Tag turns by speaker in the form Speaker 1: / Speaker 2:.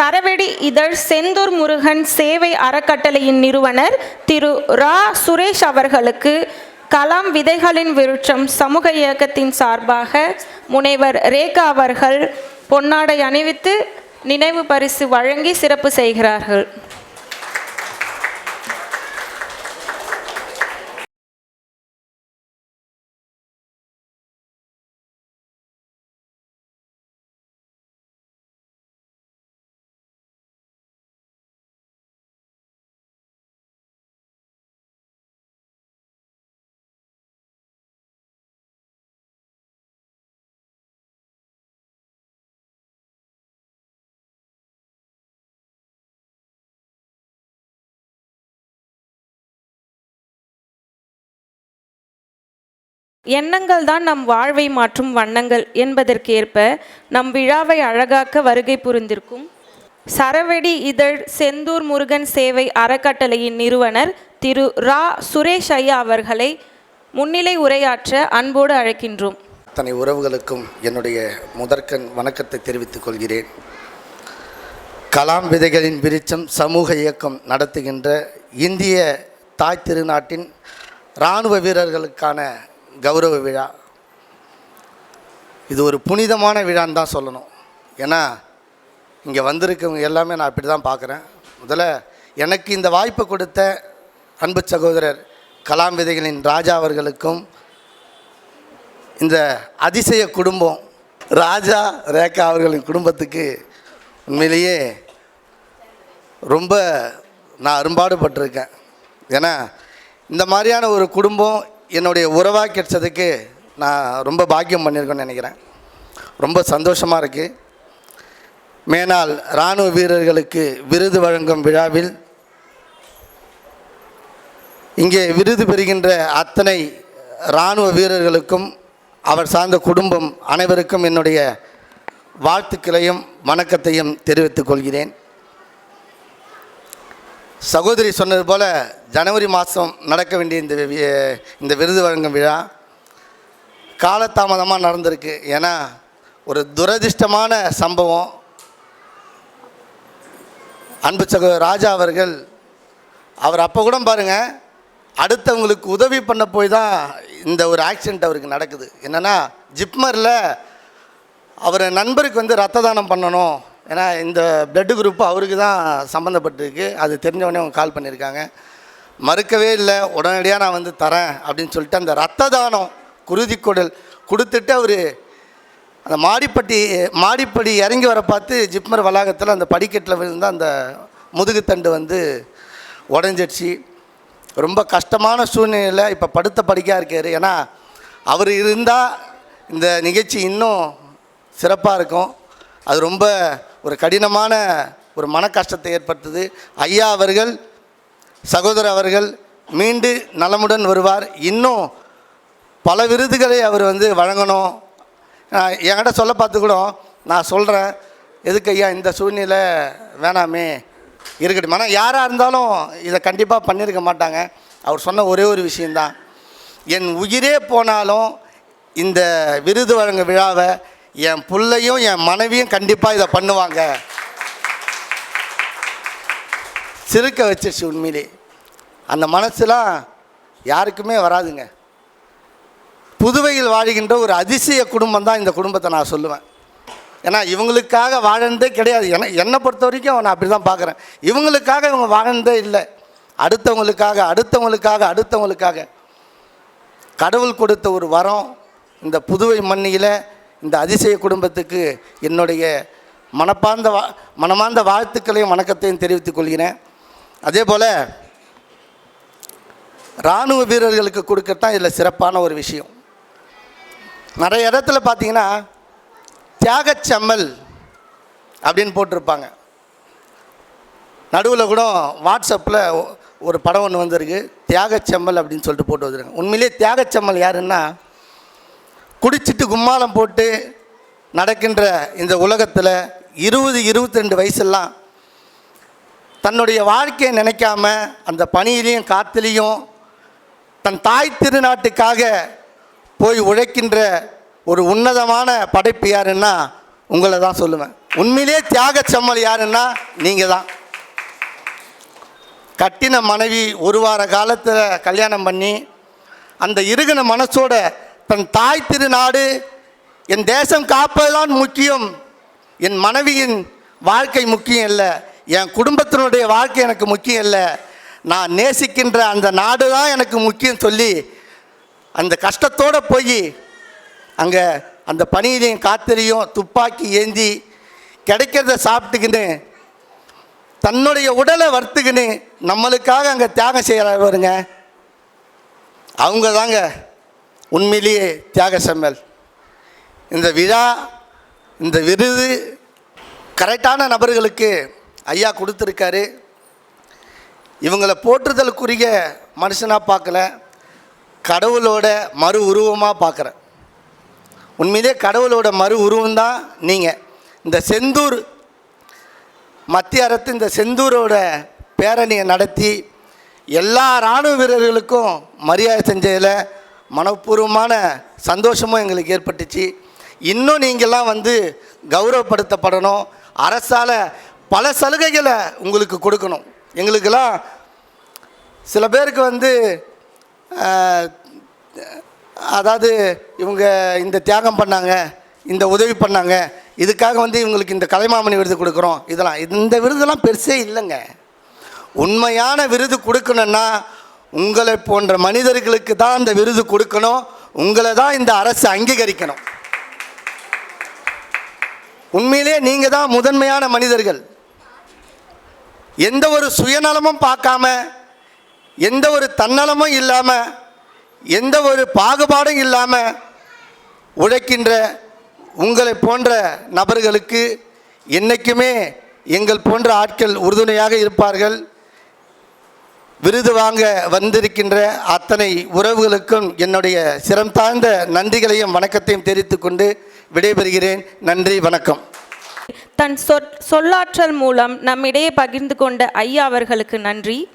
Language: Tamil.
Speaker 1: சரவெடி இதழ் செந்தூர் முருகன் சேவை அறக்கட்டளையின் நிறுவனர் திரு ரா. சுரேஷ் அவர்களுக்கு கலாம் விதைகளின் விருட்சம் சமூக இயக்கத்தின் சார்பாக முனைவர் ரேகா அவர்கள் பொன்னாடை அணிவித்து நினைவு பரிசு வழங்கி சிறப்பு செய்கிறார்கள். எண்ணங்கள் தான் நம் வாழ்வை மாற்றும் வண்ணங்கள் என்பதற்கேற்ப நம் விழாவை அழகாக்க வருகை புரிந்திருக்கும். சரவெடி இதழ் செந்தூர் முருகன் சேவை அறக்கட்டளையின் நிறுவனர் திரு ரா. சுரேஷ் ஐயா அவர்களை முன்னிலை உரையாற்ற அன்போடு அழைக்கின்றோம்.
Speaker 2: அத்தனை உறவுகளுக்கும் என்னுடைய முதற்கண் வணக்கத்தை தெரிவித்துக் கொள்கிறேன். கலாம் விதைகளின் விருச்சம் சமூக இயக்கம் நடத்துகின்ற இந்திய தாய் திருநாட்டின் இராணுவ வீரர்களுக்கான கௌரவ விழா. இது ஒரு புனிதமான விழான்னு தான் சொல்லணும். ஏன்னா இங்கே வந்திருக்கவங்க எல்லாமே நான் அப்படி தான் பார்க்குறேன். முதல்ல எனக்கு இந்த வாய்ப்பு கொடுத்த அன்பு சகோதரர் கலாம் விதைகளின் ராஜா அவர்களுக்கும் இந்த அதிசய குடும்பம் ராஜா ரேகா அவர்களின் குடும்பத்துக்கு உண்மையிலேயே ரொம்ப நான் அரும்பாடுபட்டிருக்கேன். ஏன்னா இந்த மாதிரியான ஒரு குடும்பம் என்னுடைய உறவாக கிடச்சதுக்கு நான் ரொம்ப பாக்கியம் பண்ணியிருக்கேன்னு நினைக்கிறேன். ரொம்ப சந்தோஷமாக இருக்குது மேனால் இராணுவ வீரர்களுக்கு விருது வழங்கும் விழாவில் இங்கே விருது பெறுகின்ற அத்தனை இராணுவ வீரர்களுக்கும் அவர் சார்ந்த குடும்பம் அனைவருக்கும் என்னுடைய வாழ்த்துக்களையும் வணக்கத்தையும் தெரிவித்துக் கொள்கிறேன். சகோதரி சொன்னது போல் ஜனவரி மாதம் நடக்க வேண்டிய இந்த வி- இந்த விருது வழங்கும் விழா காலதாமதமாக நடந்திருக்கு. ஏன்னா ஒரு துரதிர்ஷ்டமான சம்பவம். அன்பு சகோதர ராஜா அவர்கள் அவர் அப்போ கூட பாருங்கள் அடுத்தவங்களுக்கு உதவி பண்ண போய் தான் இந்த ஒரு ஆக்சிடெண்ட் அவருக்கு நடக்குது. என்னென்னா ஜிப்மரில் அவர் நண்பருக்கு வந்து ரத்த தானம் பண்ணணும். ஏன்னா இந்த பிளட் குரூப் அவருக்கு தான் சம்மந்தப்பட்டிருக்கு அது தெரிஞ்சவொடனே அவங்க கால் பண்ணியிருக்காங்க மறுக்கவே இல்லை. உடனடியாக நான் வந்து தரேன் அப்படின்னு சொல்லிட்டு அந்த ரத்த தானம் குருதிக்குடல் கொடுத்துட்டு அவர் அந்த மாடிப்பட்டி மாடிப்படி இறங்கி வர பார்த்து ஜிப்மர் வளாகத்தில் அந்த படிக்கட்டில் விழுந்த அந்த முதுகுத்தண்டு வந்து உடஞ்சிடுச்சு. ரொம்ப கஷ்டமான சூழ்நிலையில் இப்போ படுத்த படிக்காக இருக்கார். ஏன்னா அவர் இருந்தால் இந்த நிகழ்ச்சி இன்னும் சிறப்பாக இருக்கும். அது ரொம்ப ஒரு கடினமான ஒரு மன கஷ்டத்தை ஏற்படுத்துது. ஐயா அவர்கள் சகோதரர் அவர்கள் மீண்டு நலமுடன் வருவார். இன்னும் பல விருதுகளை அவர் வந்து வழங்கணும். என்கிட்ட சொல்ல பார்த்து கூட நான் சொல்கிறேன் எதுக்கு ஐயா இந்த சூழ்நிலை வேணாமே. இருக்கட்டும். ஆனால் யாராக இருந்தாலும் இதை கண்டிப்பாக பண்ணியிருக்க மாட்டாங்க. அவர் சொன்ன ஒரே ஒரு விஷயந்தான் என் உயிரே போனாலும் இந்த விருது வழங்க விழாவை என் பிள்ளையும் என் மனைவியும் கண்டிப்பாக இதை பண்ணுவாங்க. சிறுக்க வச்சிருச்சு உண்மையிலே. அந்த மனசுலாம் யாருக்குமே வராதுங்க. புதுவையில் வாழ்கின்ற ஒரு அதிசய குடும்பம் தான் இந்த குடும்பத்தை நான் சொல்லுவேன். ஏன்னா இவங்களுக்காக வாழ்ந்தே கிடையாது. என என்னை பொறுத்த வரைக்கும் நான் அப்படி தான் பார்க்குறேன். இவங்களுக்காக இவங்க வாழ்ந்தே இல்லை. அடுத்தவங்களுக்காக அடுத்தவங்களுக்காக அடுத்தவங்களுக்காக. கடவுள் கொடுத்த ஒரு வரம் இந்த புதுவை மண்ணியில் இந்த அதிசய குடும்பத்துக்கு என்னுடைய மனப்பார்ந்த வா மனமார்ந்த வாழ்த்துக்களையும் வணக்கத்தையும் தெரிவித்துக் கொள்கிறேன். அதே போல் இராணுவ வீரர்களுக்கு கொடுக்கத்தான் இதில் சிறப்பான ஒரு விஷயம். நிறைய இடத்துல பார்த்தீங்கன்னா தியாகச்சம்மல் அப்படின்னு போட்டிருப்பாங்க. நடுவில் கூட வாட்ஸ்அப்பில் ஒரு படம் ஒன்று வந்திருக்கு தியாகச்செம்மல் அப்படின்னு சொல்லிட்டு போட்டு வந்துருங்க உண்மையிலேயே தியாகச்செம்மல் யாருன்னா குடிச்சிட்டு கும்மாளம் போட்டு நடக்கின்ற இந்த உலகத்தில் இருபது இருபத்தி ரெண்டு வயசெல்லாம் தன்னுடைய வாழ்க்கையை நினைக்காம அந்த பணியிலையும் காத்துலேயும் தன் தாய் திருநாட்டுக்காக போய் உழைக்கின்ற ஒரு உன்னதமான படைப்பு யாருன்னா உங்களை தான் சொல்லுவேன். உண்மையிலே தியாக செம்மல் யாருன்னா நீங்கள் தான். கட்டின மனைவி ஒரு வார காலத்தில் கல்யாணம் பண்ணி அந்த இருகின மனசோட தன் தாய் திருநாடு என் தேசம் காப்பதுதான் முக்கியம். என் மனைவியின் வாழ்க்கை முக்கியம் இல்லை. என் குடும்பத்தினுடைய வாழ்க்கை எனக்கு முக்கியம் இல்லை. நான் நேசிக்கின்ற அந்த நாடு தான் எனக்கு முக்கியம் சொல்லி அந்த கஷ்டத்தோடு போய் அங்கே அந்த பனியிலையும் காத்திலையும் துப்பாக்கி ஏந்தி கிடைக்கிறத சாப்பிட்டுக்கின்னு தன்னுடைய உடலை வறுத்துக்கின்னு நம்மளுக்காக அங்கே தியாகம் செய்கிறவருங்க அவங்க தாங்க உண்மையிலேயே தியாக செம்மல். இந்த விழா இந்த விருது கரெக்டான நபர்களுக்கு ஐயா கொடுத்துருக்காரு. இவங்களை போற்றுதலுக்குரிய மனுஷனாக பார்க்கல கடவுளோட மறு உருவமாக பார்க்குறேன். உண்மையிலே கடவுளோட மறு உருவம் தான் நீங்கள் இந்த செந்தூர் மத்திய அரசு இந்த செந்தூரோட பேரணியை நடத்தி எல்லா இராணுவ வீரர்களுக்கும் மரியாதை செஞ்சதில் மனப்பூர்வமான சந்தோஷமும் எங்களுக்கு ஏற்பட்டுச்சு. இன்னும் நீங்கள்லாம் வந்து கௌரவப்படுத்தப்படணும். அரசால் பல சலுகைகளை உங்களுக்கு கொடுக்கணும். எங்களுக்கெல்லாம் சில பேருக்கு வந்து அதாவது இவங்க இந்த தியாகம் பண்ணாங்க இந்த உதவி பண்ணாங்க இதுக்காக வந்து இவங்களுக்கு இந்த கலைமாமணி விருது கொடுக்குறோம். இதெல்லாம் இந்த விருதெல்லாம் பெருசே இல்லைங்க. உண்மையான விருது கொடுக்கணுன்னா உங்களை போன்ற மனிதர்களுக்கு தான் இந்த விருது கொடுக்கணும். உங்களை தான் இந்த அரசு அங்கீகரிக்கணும். உண்மையிலே நீங்கள் தான் முதன்மையான மனிதர்கள். எந்த ஒரு சுயநலமும் பார்க்காம எந்த ஒரு தன்னலமும் இல்லாமல் எந்த ஒரு பாகுபாடும் இல்லாமல் உழைக்கின்ற உங்களை போன்ற நபர்களுக்கு என்றைக்குமே எங்கள் போன்ற ஆட்கள் உறுதுணையாக இருப்பார்கள். விருது வாங்க வந்திருக்கின்ற அத்தனை உறவுகளுக்கும் என்னுடைய சிரம் தாழ்ந்த நன்றிகளையும் வணக்கத்தையும் தெரிவித்துக் கொண்டு விடைபெறுகிறேன். நன்றி வணக்கம்.
Speaker 1: தன் சொற் சொல்லாற்றல் மூலம் நம்மிடையே பகிர்ந்து கொண்ட ஐயா அவர்களுக்கு நன்றி.